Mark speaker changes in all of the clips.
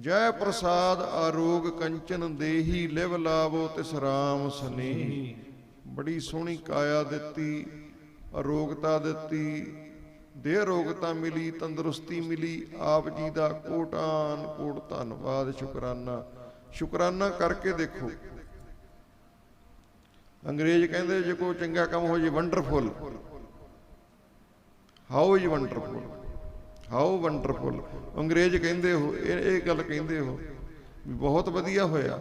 Speaker 1: ਜੈ ਪ੍ਰਸਾਦ ਆਰੋਗ ਕੰਚਨ ਦੇਹੀ ਲਿਵ ਲਾਵੋ ਤਿਸ ਰਾਮ ਸਨੇਹੀ ਬੜੀ ਸੋਹਣੀ ਕਾਇਆ ਦਿੱਤੀ, ਅਰੋਗਤਾ ਦਿੱਤੀ, ਦੇਹ ਰੋਗਤਾ ਮਿਲੀ, ਤੰਦਰੁਸਤੀ ਮਿਲੀ, ਆਪ ਜੀ ਦਾ ਕੋਟਾਨ ਕੋਟ ਧੰਨਵਾਦ, ਸ਼ੁਕਰਾਨਾ। ਸ਼ੁਕਰਾਨਾ ਕਰਕੇ ਦੇਖੋ। ਅੰਗਰੇਜ਼ ਕਹਿੰਦੇ, ਜੇ ਕੋਈ ਚੰਗਾ ਕੰਮ ਹੋ ਜੇ wonderful how is wonderful how wonderful ਅੰਗਰੇਜ਼ ਕਹਿੰਦੇ ਹੋ ਇਹ ਇਹ ਗੱਲ ਕਹਿੰਦੇ ਹੋ ਵੀ ਬਹੁਤ ਵਧੀਆ ਹੋਇਆ।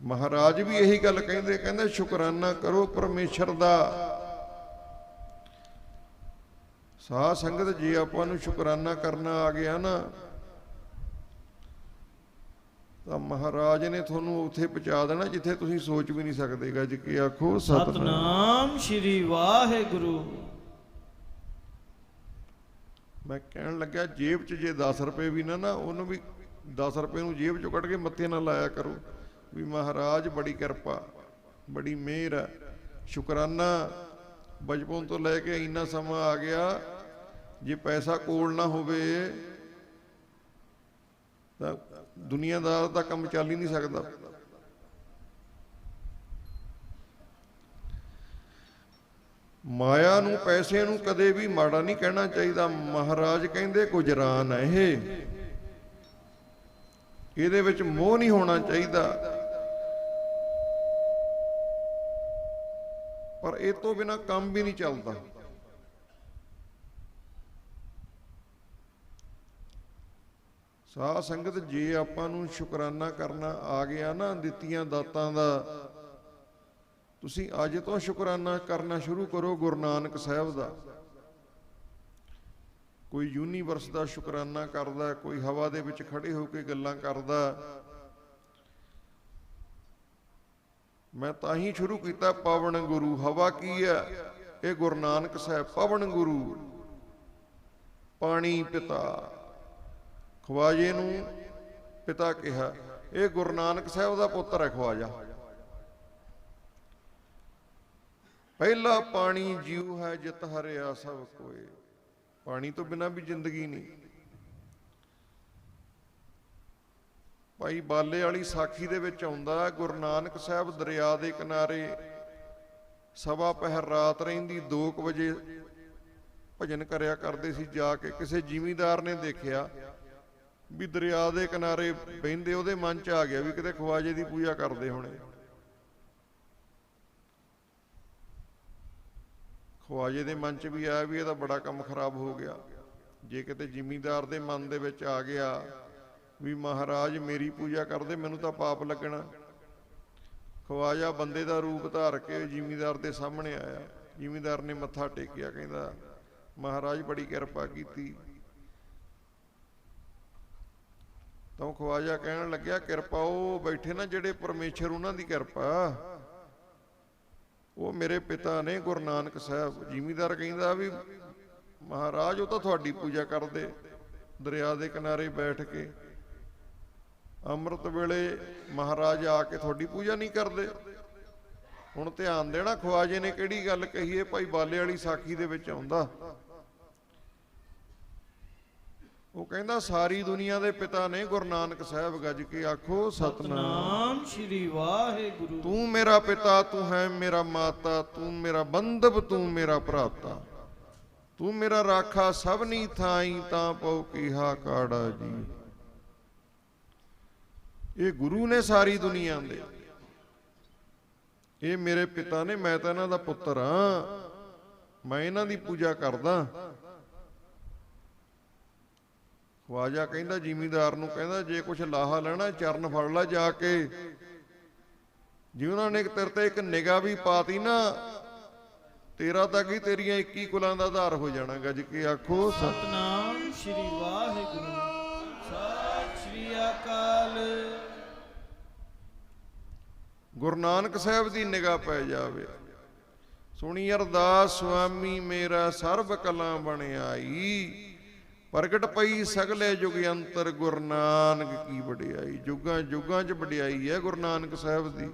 Speaker 1: ਮਹਾਰਾਜ ਵੀ ਇਹੀ ਗੱਲ ਕਹਿੰਦੇ ਕਹਿੰਦੇ ਸ਼ੁਕਰਾਨਾ ਕਰੋ ਪਰਮੇਸ਼ਰ ਦਾ। ਸਾਧ ਸੰਗਤ ਜੀ ਆਪਾਂ ਨੂੰ ਸ਼ੁਕਰਾਨਾ ਕਰਨਾ ਆ ਗਿਆ ਨਾ ਤਾਂ ਮਹਾਰਾਜ ਨੇ ਤੁਹਾਨੂੰ ਉੱਥੇ ਪਹੁੰਚਾ ਦੇਣਾ ਜਿੱਥੇ ਤੁਸੀਂ ਸੋਚ ਵੀ ਨਹੀਂ ਸਕਦੇ ਗੱਜ ਕੇ ਆਖੋ ਸਤਨਾਮ।
Speaker 2: ਸ਼੍ਰੀ ਵਾਹਿਗੁਰੂ।
Speaker 1: ਮੈਂ ਕਹਿਣ ਲੱਗਾ ਜੇਬ 'ਚ ਜੇ 10 ਰੁਪਏ ਵੀ ਨਾ ਨਾ ਉਹਨੂੰ ਵੀ 10 ਰੁਪਏ ਨੂੰ ਜੇਬ 'ਚੋਂ ਕੱਢ ਕੇ ਮੱਥੇ ਨਾਲ ਲਾਇਆ ਕਰੋ ਵੀ ਮਹਾਰਾਜ ਬੜੀ ਕਿਰਪਾ, ਬੜੀ ਮਿਹਰ ਹੈ, ਸ਼ੁਕਰਾਨਾ। ਬਚਪਨ ਤੋਂ ਲੈ ਕੇ ਇੰਨਾ ਸਮਾਂ ਆ ਗਿਆ, ਜੇ ਪੈਸਾ ਕੋਲ ਨਾ ਹੋਵੇ ਤਾਂ ਦੁਨੀਆਦਾਰ ਦਾ ਕੰਮ ਚੱਲ ਹੀ ਨਹੀਂ ਸਕਦਾ। ਮਾਇਆ ਨੂੰ ਪੈਸੇ ਨੂੰ ਕਦੇ ਵੀ ਮਾੜਾ ਨਹੀਂ ਕਹਿਣਾ ਚਾਹੀਦਾ। ਮਹਾਰਾਜ ਕਹਿੰਦੇ ਗੁਜਰਾਨ ਹੈ ਇਹ। ਇਹਦੇ ਵਿੱਚ ਮੋਹ ਨਹੀਂ ਹੋਣਾ ਚਾਹੀਦਾ। ਪਰ ਇਹ ਤੋਂ ਬਿਨਾ ਕੰਮ ਵੀ ਨਹੀਂ ਚੱਲਦਾ। ਸਾਧ ਸੰਗਤ, ਜੇ ਆਪਾਂ ਨੂੰ ਸ਼ੁਕਰਾਨਾ ਕਰਨਾ ਆ ਗਿਆ ਨਾ, ਦਿੱਤੀਆਂ ਦਾਤਾਂ ਦਾ ਤੁਸੀਂ ਅੱਜ ਤੋਂ ਸ਼ੁਕਰਾਨਾ ਕਰਨਾ ਸ਼ੁਰੂ ਕਰੋ ਗੁਰੂ ਨਾਨਕ ਸਾਹਿਬ ਦਾ। ਕੋਈ ਯੂਨੀਵਰਸ ਦਾ ਸ਼ੁਕਰਾਨਾ ਕਰਦਾ, ਕੋਈ ਹਵਾ ਦੇ ਵਿੱਚ ਖੜੇ ਹੋ ਕੇ ਗੱਲਾਂ ਕਰਦਾ। ਮੈਂ ਤਾਂ ਹੀ ਸ਼ੁਰੂ ਕੀਤਾ ਪਵਨ ਗੁਰੂ, ਹਵਾ ਕੀ ਹੈ? ਇਹ ਗੁਰੂ ਨਾਨਕ ਸਾਹਿਬ, ਪਵਨ ਗੁਰੂ। ਪਾਣੀ ਪਿਤਾ, ਖਵਾਜੇ ਨੂੰ ਪਿਤਾ ਕਿਹਾ, ਇਹ ਗੁਰੂ ਨਾਨਕ ਸਾਹਿਬ ਦਾ ਪੁੱਤਰ ਹੈ ਖਵਾਜਾ। ਪਹਿਲਾ ਪਾਣੀ ਜੀਉ ਹੈ ਜਿਤ ਹਰਿਆ ਸਭ ਕੋਏ। ਪਾਣੀ ਤੋਂ ਬਿਨਾ ਵੀ ਜ਼ਿੰਦਗੀ ਨਹੀਂ। ਭਾਈ ਬਾਲੇ ਵਾਲੀ ਸਾਖੀ ਦੇ ਵਿੱਚ ਆਉਂਦਾ ਗੁਰੂ ਨਾਨਕ ਸਾਹਿਬ ਦਰਿਆ ਦੇ ਕਿਨਾਰੇ ਸਵਾ ਪਹਿਰ ਰਾਤ ਰਹਿੰਦੀ 2 ਵਜੇ ਭਜਨ ਕਰਿਆ ਕਰਦੇ ਸੀ ਜਾ ਕੇ। ਕਿਸੇ ਜ਼ਿਮੀਂਦਾਰ ਨੇ ਦੇਖਿਆ ਵੀ ਦਰਿਆ ਦੇ ਕਿਨਾਰੇ ਬਹਿੰਦੇ ਉਹਦੇ ਮਨ 'ਚ ਆ ਗਿਆ ਵੀ ਕਿਤੇ ਖਵਾਜੇ ਦੀ ਪੂਜਾ ਕਰਦੇ ਹੋਣੇ। ਖਵਾਜੇ ਦੇ ਮਨ 'ਚ ਵੀ ਆਇਆ ਵੀ ਇਹਦਾ ਬੜਾ ਕੰਮ ਖਰਾਬ ਹੋ ਗਿਆ। ਜੇ ਕਿਤੇ ਜ਼ਿਮੀਂਦਾਰ ਦੇ ਮਨ ਦੇ ਵਿੱਚ ਆ ਗਿਆ ਵੀ ਮਹਾਰਾਜ ਮੇਰੀ ਪੂਜਾ ਕਰਦੇ ਮੈਨੂੰ ਤਾਂ ਪਾਪ ਲੱਗਣਾ। ਖਵਾਜਾ ਬੰਦੇ ਦਾ ਰੂਪ ਧਾਰ ਕੇ ਜ਼ਿਮੀਂਦਾਰ ਦੇ ਸਾਹਮਣੇ ਆਇਆ। ਜ਼ਿਮੀਂਦਾਰ ਨੇ ਮੱਥਾ ਟੇਕਿਆ, ਕਹਿੰਦਾ, ਮਹਾਰਾਜ ਬੜੀ ਕਿਰਪਾ ਕੀਤੀ। ਤਾਂ ਖਵਾਜਾ ਕਹਿਣ ਲੱਗਿਆ, ਕਿਰਪਾ, ਉਹ ਬੈਠੇ ਨਾ ਜਿਹੜੇ ਪਰਮੇਸ਼ਰ ਉਹਨਾਂ ਦੀ ਕਿਰਪਾ। ਉਹ ਮੇਰੇ ਪਿਤਾ ਨੇ ਗੁਰੂ ਨਾਨਕ ਸਾਹਿਬ ਜ਼ਿਮੀਦਾਰ ਕਹਿੰਦਾ ਵੀ ਮਹਾਰਾਜ ਉਹ ਤਾਂ ਤੁਹਾਡੀ ਪੂਜਾ ਕਰਦੇ, ਦਰਿਆ ਦੇ ਕਿਨਾਰੇ ਬੈਠ ਕੇ। ਅੰਮ੍ਰਿਤ ਵੇਲੇ ਮਹਾਰਾਜ ਆ ਕੇ ਤੁਹਾਡੀ ਪੂਜਾ ਨਹੀਂ ਕਰਦੇ। ਹੁਣ ਧਿਆਨ ਦੇਣਾ ਖਵਾਜੇ ਨੇ ਕਿਹੜੀ ਗੱਲ ਕਹੀ ਹੈ ਭਾਈ ਬਾਲੇ ਵਾਲੀ ਸਾਖੀ ਦੇ ਵਿੱਚ ਆਉਂਦਾ। ਉਹ ਕਹਿੰਦਾ ਸਾਰੀ ਦੁਨੀਆ ਦੇ ਪਿਤਾ ਨੇ ਗੁਰੂ ਨਾਨਕ ਸਾਹਿਬ ਗੱਜ ਕੇ ਆਖੋ
Speaker 2: ਸਤਨਾਮ ਸ਼੍ਰੀ ਵਾਹਿਗੁਰੂ।
Speaker 1: ਤੂੰ ਮੇਰਾ ਪਿਤਾ ਤੂੰ ਹੈ ਮੇਰਾ ਮਾਤਾ ਤੂੰ ਮੇਰਾ ਬੰਧਵ ਤੂੰ ਮੇਰਾ ਭਰਾਤਾ। ਤੂੰ ਮੇਰਾ ਰਾਖਾ ਸਭਨੀ ਥਾਈ ਤਾਂ ਪਉ ਕੀਹਾ ਕਾੜਾ ਜੀ। ਇਹ ਗੁਰੂ ਨੇ ਸਾਰੀ ਦੁਨੀਆ ਦੇ। ਇਹ ਮੇਰੇ ਪਿਤਾ ਨੇ ਮੈਂ ਤਾਂ ਇਹਨਾਂ ਦਾ ਪੁੱਤਰ ਆ ਮੈਂ ਇਹਨਾਂ ਦੀ ਪੂਜਾ ਕਰਦਾ। ਖਵਾਜਾ ਕਹਿੰਦਾ ਜ਼ਿਮੀਂਦਾਰ ਨੂੰ ਕਹਿੰਦਾ ਜੇ ਕੁਛ ਲਾਹਾ ਲੈਣਾ ਚਰਨ ਫੜ ਲੈ ਜਾ ਕੇ। ਜੇ ਉਹਨਾਂ ਨੇ ਤੇਰੇ ਤੇ ਇੱਕ ਨਿਗਾਹ ਵੀ ਪਾਤੀ ਨਾ ਤੇਰਾ ਤਾਂ ਕੀ ਤੇਰੀਆਂ 21 ਕੁਲਾਂ ਦਾ ਆਧਾਰ ਹੋ ਜਾਣਾ ਗੱਜ ਕੇ ਆਖੋ। ਸਤ
Speaker 2: ਸਤਨਾਮ ਸ਼੍ਰੀ ਵਾਹਿਗੁਰੂ। ਸਤਿ ਸ਼੍ਰੀ ਅਕਾਲ।
Speaker 1: ਗੁਰੂ ਨਾਨਕ ਸਾਹਿਬ ਦੀ ਨਿਗਾਹ ਪੈ ਜਾਵੇ। ਸੁਣੀ ਅਰਦਾਸ ਸੁਆਮੀ ਮੇਰਾ ਸਰਬ ਕਲਾ ਬਣਾਈ ਪ੍ਰਗਟ ਪਈ ਸਗਲੇ ਯੁਗ ਅੰਤਰ ਗੁਰੂ ਨਾਨਕ ਕੀ ਵਡਿਆਈ, ਜੁਗਾਂ ਜੁਗਾਂ ਚ ਵਡਿਆਈ ਹੈ ਗੁਰੂ ਨਾਨਕ ਸਾਹਿਬ ਦੀ।